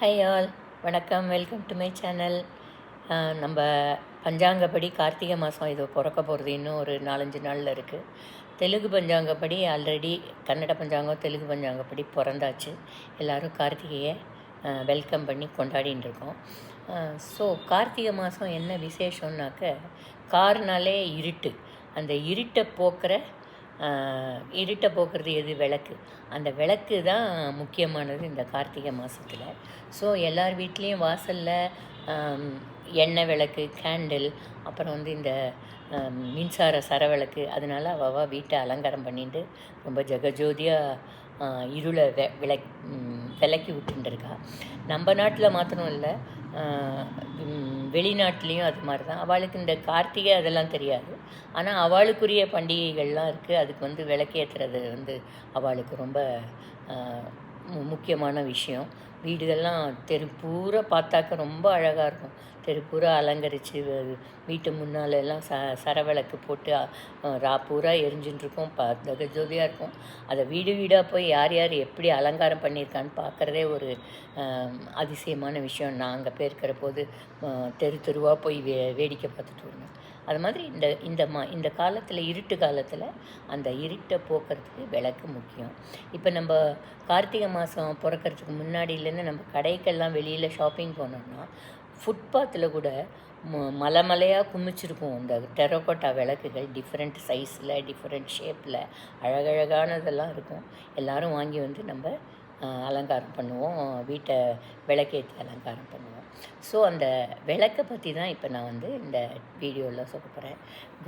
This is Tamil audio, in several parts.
ஹை ஆல் வணக்கம். வெல்கம் டு மை சேனல் நம்ம பஞ்சாங்கப்படி கார்த்திகை மாதம் இது பிறக்க போகிறது இன்னும் ஒரு நாலஞ்சு நாளில் இருக்குது தெலுங்கு பஞ்சாங்கப்படி ஆல்ரெடி கன்னட பஞ்சாங்கம் தெலுங்கு பஞ்சாங்கப்படி பிறந்தாச்சு. எல்லோரும் கார்த்திகையை வெல்கம் பண்ணி கொண்டாடின்னு இருக்கோம். ஸோ கார்த்திகை மாதம் என்ன விசேஷம்னாக்க கார்னாலே இருட்டு. அந்த இருட்டை போக்குற இருட்டை போக்குறது எது? விளக்கு. அந்த விளக்கு தான் முக்கியமானது இந்த கார்த்திகை மாதத்தில் ஸோ எல்லார் வீட்லேயும் வாசலில் எண்ணெய் விளக்கு கேண்டில் அப்புறம் வந்து இந்த மின்சார சரவிளக்கு அதனால் அவ வீட்டை அலங்காரம் பண்ணிட்டு ரொம்ப ஜெகஜோதியாக இருளை வெ விளக் விளக்கி விட்டுருக்கா நம்ம நாட்டில் மாத்திரம் இல்லை வெளிநாட்டிலையும் அது மாதிரி தான் அவளுக்கு இந்த கார்த்திகை அதெல்லாம் தெரியாது. ஆனால் அவளுக்குரிய பண்டிகைகள்லாம் இருக்குது அதுக்கு வந்து விளக்கேற்றுறது வந்து அவளுக்கு ரொம்ப மு- முக்கியமான விஷயம். வீடுகள்லாம் தெரு பூரா பார்த்தாக்க ரொம்ப அழகாக இருக்கும். தெரு பூரா அலங்கரித்து வீட்டு முன்னாலெல்லாம் ச சரவிளக்கு போட்டு ரா பூரா எரிஞ்சுட்டுருக்கும் ப ஜோதியாக இருக்கும். அதை வீடு வீடாக போய் யார் யார் எப்படி அலங்காரம் பண்ணியிருக்கான்னு பார்க்குறதே ஒரு அதிசயமான விஷயம். நான் அங்கே போயிருக்கிற போது தெரு தெருவாக போய் வே வேடிக்கை பார்த்துட்டு வருவேன் அது மாதிரி இந்த இந்த மா இந்த காலத்தில் இருட்டு காலத்தில் அந்த இருட்டை போக்குறதுக்கு விளக்கு முக்கியம். இப்போ நம்ம கார்த்திகை மாதம் பிறக்கறதுக்கு முன்னாடியிலேருந்து நம்ம கடைக்கெல்லாம் வெளியில் ஷாப்பிங் போனோம்னா ஃபுட்பாத்தில் கூட ம மலை மலையாக குமிச்சிருக்கும் இந்த டெரோகோட்டா விளக்குகள் டிஃப்ரெண்ட் சைஸில் டிஃப்ரெண்ட் ஷேப்பில் அழகழகானதெல்லாம் இருக்கும். எல்லோரும் வாங்கி வந்து நம்ம அலங்காரம் பண்ணுவோம். வீட்டை விளக்கேற்றி அலங்காரம் பண்ணுவோம். ஸோ அந்த விளக்கை பற்றி தான் இப்போ நான் வந்து இந்த வீடியோவில் சொல்ல போகிறேன்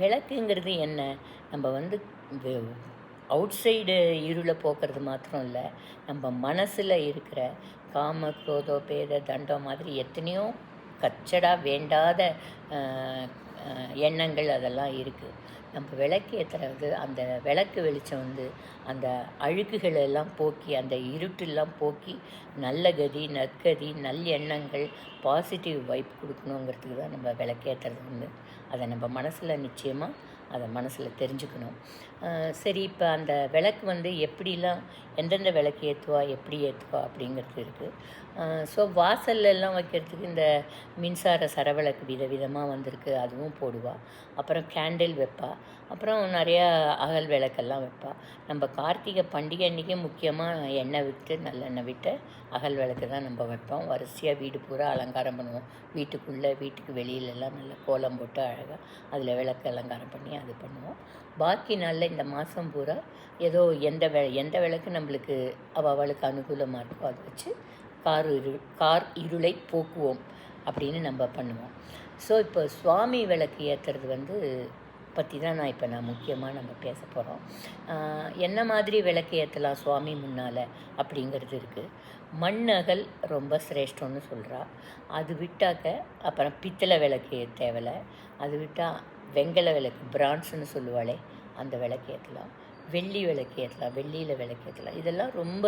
விளக்குங்கிறது என்ன? நம்ம வந்து அவுட் சைடு இருளை போக்குறது மாத்திரம் இல்லை. நம்ம மனசில் இருக்கிற காம குரோதோ பேத தண்டம் மாதிரி எத்தனையோ கச்சடா வேண்டாத எண்ணங்கள் அதெல்லாம் இருக்குது நம்ம விளக்கு ஏற்றுறது அந்த விளக்கு வெளிச்சம் வந்து அந்த அழுக்குகளை எல்லாம் போக்கி அந்த இருட்டெல்லாம் போக்கி நல்ல கதி நற்கதி நல் எண்ணங்கள் பாசிட்டிவ் வைப் கொடுக்கணுங்கிறதுக்கு தான் நம்ம விளக்கேற்றுறது வந்து அதை நம்ம மனசில் நிச்சயமாக அதை மனசில் தெரிஞ்சுக்கணும். சரி இப்போ அந்த விளக்கு வந்து எப்படிலாம் எந்தெந்த விளக்கு ஏற்றுவா எப்படி ஏற்றுவா அப்படிங்கிறது இருக்குது ஸோ வாசல்லலாம் வைக்கிறதுக்கு இந்த மின்சார சரவிளக்கு விதவிதமாக வந்திருக்கு அதுவும் போடுவாள் அப்புறம் கேண்டில் வைப்பா. அப்புறம் நிறையா அகல் விளக்கெல்லாம் வைப்பா. நம்ம கார்த்திகை பண்டிகை அன்றைக்கி முக்கியமாக எண்ணெய் விட்டு நல்லெண்ணெய் விட்டு அகல் விளக்கு தான் நம்ம வைப்போம். வரிசையாக வீடு பூரா அலங்காரம் பண்ணுவோம். வீட்டுக்குள்ளே வீட்டுக்கு வெளியிலலாம் நல்லா கோலம் போட்டு அழகாக அதில் விளக்கு அலங்காரம் பண்ணி அது பண்ணுவோம். பாக்கி நாளில் இந்த மாதம் பூரா ஏதோ எந்த வெ எந்த விளக்கு நம்மளுக்கு அவளுக்கு அனுகூலமாக இருக்கோ அதை வச்சு கார் இரு கார் இருளை போக்குவோம் அப்படின்னு நம்ம பண்ணுவோம். ஸோ இப்போ சுவாமி விளக்கு ஏற்றுறது வந்து பற்றி தான் நான் இப்போ நான் முக்கியமாக நம்ம பேச போகிறோம் என்ன மாதிரி விளக்கு ஏற்றலாம் சுவாமி முன்னால் அப்படிங்கிறது இருக்குது மண்ணகல் ரொம்ப சிரேஷ்டம்னு சொல்கிறா அது விட்டாக்க அப்புறம் பித்தளை விளக்கு தேவையில்ல அது விட்டால் வெங்கல விளக்கு பிரான்ஸ்னு சொல்லுவாளே அந்த விளக்கு ஏற்றலாம் வெள்ளி விளக்கு ஏற்றலாம் வெள்ளியில் விளக்கு ஏற்றலாம் இதெல்லாம் ரொம்ப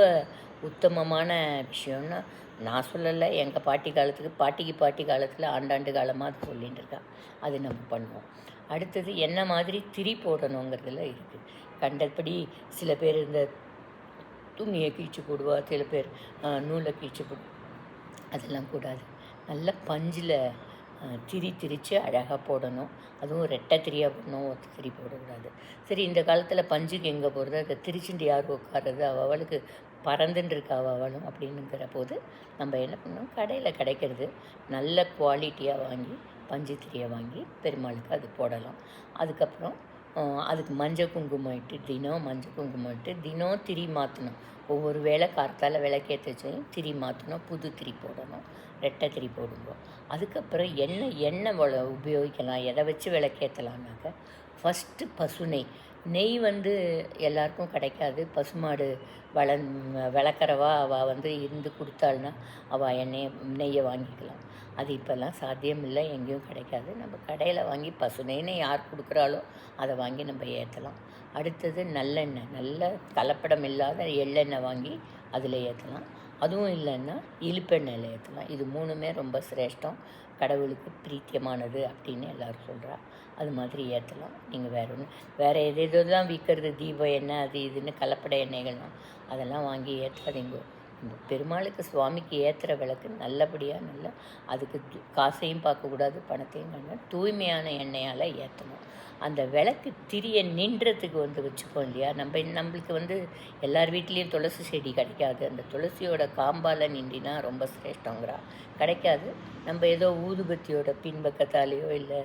உத்தமமான விஷயம்னு நான் சொல்லலை. எங்கள் பாட்டி காலத்துக்கு பாட்டிக்கு பாட்டி காலத்தில் ஆண்டாண்டு காலமாக அது சொல்லிகிட்டு இருக்கா. அது நம்ம பண்ணுவோம். அடுத்தது என்ன மாதிரி திரி போடணுங்கிறதுல இருக்குது கண்டபடி சில பேர் இந்த துணியை கீச்சு போடுவா சில பேர் நூலை கீச்சு போடுவா. அதெல்லாம் கூடாது. நல்ல பஞ்சில் திரி திரித்து அழகாக போடணும். அதுவும் ரெட்டை திரியாக போடணும் ஒத்த திரி போடக்கூடாது. சரி இந்த காலத்தில் பஞ்சுக்கு எங்கே போகிறது அதை திரிச்சுட்டு யார் உட்காருறது. அவ அவளுக்கு பறந்துன்னு இருக்கா அவளும் அப்படின்னுங்கிற போது நம்ம என்ன பண்ணோம் கடையில் கிடைக்கிறது. நல்ல குவாலிட்டியாக வாங்கி பஞ்சு திரியை வாங்கி பெருமாளுக்கு அது போடலாம். அதுக்கப்புறம் அதுக்கு மஞ்சள் குங்குமம் இட்டு தினம் மஞ்சள் குங்குமம் இட்டு தினம் திரி மாற்றணும் ஒவ்வொரு வேளை கார்த்தால விளக்கேற்றச்சையும் திரி மாற்றணும் புது திரி போடணும் ரெட்டை திரி போடுவோம் அதுக்கப்புறம் எண்ணெய் எண்ணெய் உபயோகிக்கலாம் எதை வச்சு விளக்கேற்றலாம்னாக்க ஃபஸ்ட்டு பசுனை நெய் வந்து எல்லாருக்கும் கிடைக்காது. பசுமாடு வள விளக்கறவா அவள் வந்து இருந்து கொடுத்தாள்னா அவள் எண்ணெயை நெய்யை வாங்கிக்கலாம். அது இப்போல்லாம் சாத்தியம் இல்லை எங்கேயும் கிடைக்காது. நம்ம கடையில் வாங்கி பசு நெய்னு யார் கொடுக்குறாளோ அதை வாங்கி நம்ம ஏற்றலாம் அடுத்தது நல்லெண்ணெய். நல்ல கலப்படம் இல்லாத எள்ளெண்ணெய் வாங்கி அதில் ஏற்றலாம் அதுவும் இல்லைன்னா இழுப்பெண்ணெயில் ஏற்றலாம் இது மூணுமே ரொம்ப சிரேஷ்டம். கடவுளுக்கு பிரீத்தியமானது அப்படின்னு எல்லோரும் சொல்கிறா அது மாதிரி ஏற்றலாம். நீங்கள் வேற ஒன்று வேறு எது எதெல்லாம் விற்கிறது தீபம் எண்ணெய் அது இதுன்னு கலப்படை எண்ணெய்கள்லாம் அதெல்லாம் வாங்கி ஏற்றாதீங்க. பெருமாளுக்கு சுவாமிக்கு ஏற்றுற விளக்கு நல்லபடியாக நல்லா அதுக்கு காசையும் பார்க்கக்கூடாது பணத்தையும் வேண்டாம் தூய்மையான எண்ணெயால் ஏற்றணும் அந்த விளக்கு திரிய நின்றதுக்கு வந்து வச்சுப்போம் இல்லையா? நம்ம நம்மளுக்கு வந்து எல்லார் வீட்லேயும் துளசி செடி கிடைக்காது. அந்த துளசியோட காம்பால் நின்றினா ரொம்ப சிரேஷ்டங்கிறா. கிடைக்காது. நம்ம ஏதோ ஊதுபத்தியோட பின்பக்கத்தாலேயோ இல்லை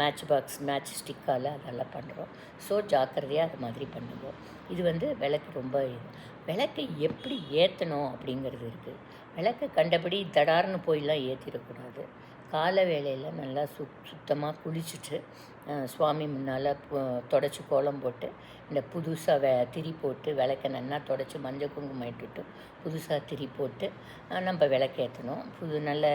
மேட்ச் பாக்ஸ் மேட்ச் ஸ்டிக்கால் அதெல்லாம் பண்ணுறோம் ஸோ ஜாக்கிரதையாக அது மாதிரி பண்ணுவோம். இது வந்து விளக்கு ரொம்ப இது. விளக்கை எப்படி ஏற்றணும் அப்படிங்கிறது இருக்குது விளக்கை கண்டபடி தடார்னு போயெல்லாம் ஏற்றிடக்கூடாது கால வேளையில் நல்லா சுத் சுத்தமாக குளிச்சுட்டு சுவாமி முன்னால் தொடச்சி கோலம் போட்டு இந்த புதுசாக வே திரி போட்டு விளக்க நல்லா தொடச்சி மஞ்சள் குங்குமம் இட்டுட்டு புதுசாக திரி போட்டு நம்ம விளக்கேற்றணும் புது நல்ல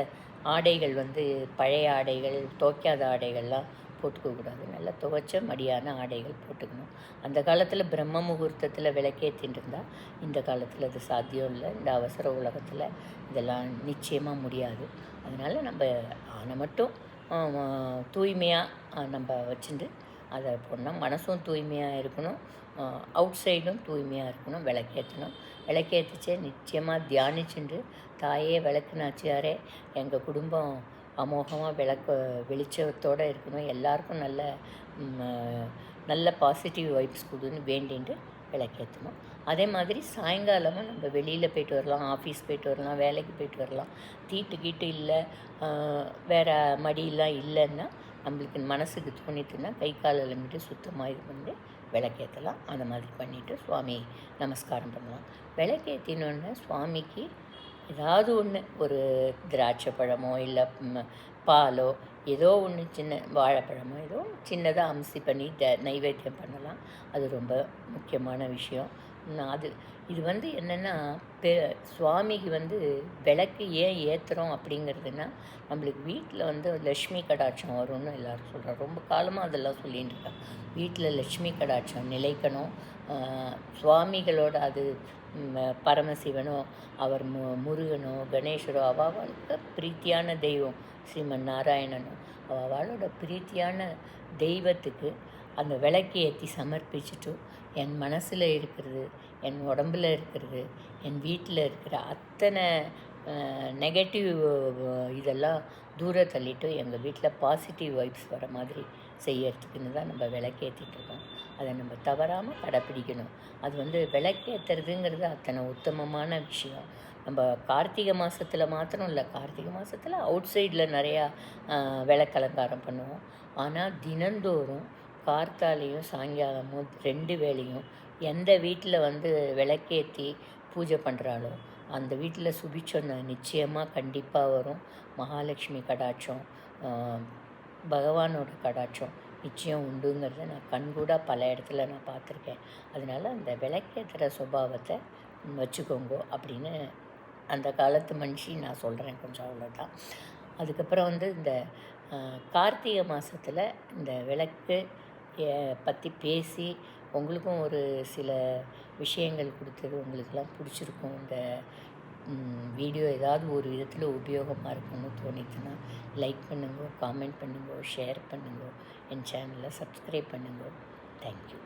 ஆடைகள் வந்து பழைய ஆடைகள் துவைக்காத ஆடைகள்லாம் போட்டுக்கக்கூடாது நல்லா துவைச்ச மடியான ஆடைகள் போட்டுக்கணும். அந்த காலத்தில் பிரம்ம முகூர்த்தத்தில் விளக்கேற்றின்னு இந்த காலத்தில் அது சாத்தியம் இல்லை. இந்த அவசர உலகத்தில் இதெல்லாம் நிச்சயமாக முடியாது. அதனால் நம்ம ஆனை மட்டும் தூய்மையாக நம்ம வச்சுட்டு அதை போடணும். மனசும் தூய்மையாக இருக்கணும். அவுட் சைடும் தூய்மையாக இருக்கணும் விளக்கேற்றணும். விளக்கேற்றிச்சே நிச்சயமாக தியானிச்சுண்டு தாயே விளக்கு நாச்சியாரே எங்கள் குடும்பம் அமோகமாக விளக்க வெளிச்சத்தோடு இருக்கணும். எல்லாருக்கும் நல்ல நல்ல பாசிட்டிவ் வைப்ஸ் கொடுன்னு வேண்டின்ட்டு விளக்கேற்றணும். அதே மாதிரி சாயங்காலமும் நம்ம வெளியில் போயிட்டு வரலாம் ஆஃபீஸ் போயிட்டு வரலாம் வேலைக்கு போயிட்டு வரலாம். தீட்டு கீட்டு இல்லை வேறு மடியெல்லாம் இல்லைன்னா நம்மளுக்கு மனசுக்கு தோணித்துன்னா கை கால் அலம்பிட்டு சுத்தமாக இது பண்ணி விளக்கேற்றலாம். அந்த மாதிரி பண்ணிவிட்டு சுவாமி நமஸ்காரம் பண்ணலாம். விளக்கேற்றினோடனே சுவாமிக்கு ஏதாவது ஒன்று ஒரு திராட்சை பழமோ இல்லை பாலோ ஏதோ ஒன்று சின்ன வாழைப்பழமோ ஏதோ சின்னதாக அம்சி பண்ணி த நைவேத்தியம் பண்ணலாம். அது ரொம்ப முக்கியமான விஷயம். நான் அது இது வந்து என்னென்னா பெ சுவாமிக்கு வந்து விளக்கு ஏன் ஏற்றுறோம் அப்படிங்கிறதுனா நம்மளுக்கு வீட்டில் வந்து லக்ஷ்மி கடாட்சம் வரும்னு எல்லாரும் சொல்கிறாங்க ரொம்ப காலமாக அதெல்லாம் சொல்லிகிட்டு இருக்காங்க. வீட்டில் லக்ஷ்மி கடாட்சம் நிலைக்கணும். சுவாமிகளோட அது பரமசிவனோ அவர் மு முருகனோ கணேசரோ அவாவாளுக்கு பிரீத்தியான தெய்வம் ஸ்ரீமன் நாராயணனோ அவளோட பிரீத்தியான தெய்வத்துக்கு அந்த விளக்கு ஏற்றி சமர்ப்பிச்சுட்டு என் மனசில் இருக்கிறது என் உடம்பில் இருக்கிறது என் வீட்டில் இருக்கிற அத்தனை நெகட்டிவ் இதெல்லாம் தூர தள்ளிட்டு எங்கள் வீட்டில் பாசிட்டிவ் வைப்ஸ் வர மாதிரி செய்யறதுக்குன்னு தான் நம்ம விளக்கேற்றிட்டு இருக்கோம். அதை நம்ம தவறாமல் கடைப்பிடிக்கணும். அது வந்து விளக்கேற்றுறதுங்கிறது அத்தனை உத்தமமான விஷயம். நம்ம கார்த்திகை மாதத்தில் மாத்திரம் இல்லை கார்த்திகை மாதத்தில் அவுட் சைடில் நிறையா விளக்கலங்காரம் பண்ணுவோம். ஆனால் தினந்தோறும் கார்த்தாலையும் சாயங்காலமும் ரெண்டு வேளையும் எந்த வீட்டில் வந்து விளக்கேற்றி பூஜை பண்ணுறாளோ அந்த வீட்டில் சுபிச்சொன்ன நிச்சயமாக கண்டிப்பாக வரும். மகாலட்சுமி கடாட்சம் பகவானோட கடாட்சம் நிச்சயம் உண்டுங்கிறத நான் கண்கூடாக பல இடத்துல நான் பார்த்துருக்கேன். அதனால அந்த விளக்கேற்றுற சுபாவத்தை வச்சுக்கோங்க அப்படின்னு அந்த காலத்து மனுஷி நான் சொல்கிறேன் கொஞ்சம் அவ்வளோதான் அதுக்கப்புறம் வந்து இந்த கார்த்திகை மாதத்தில் இந்த விளக்கு பற்றி பேசி உங்களுக்கும் ஒரு சில விஷயங்கள் கொடுத்தது உங்களுக்கெல்லாம் பிடிச்சிருக்கும். இந்த வீடியோ ஏதாவது ஒரு விதத்தில் உபயோகமாக இருக்கும்னு தோணிச்சுன்னா லைக் பண்ணுங்க காமெண்ட் பண்ணுங்க ஷேர் பண்ணுங்க என் சேனலை சப்ஸ்கிரைப் பண்ணுங்க. தேங்க்யூ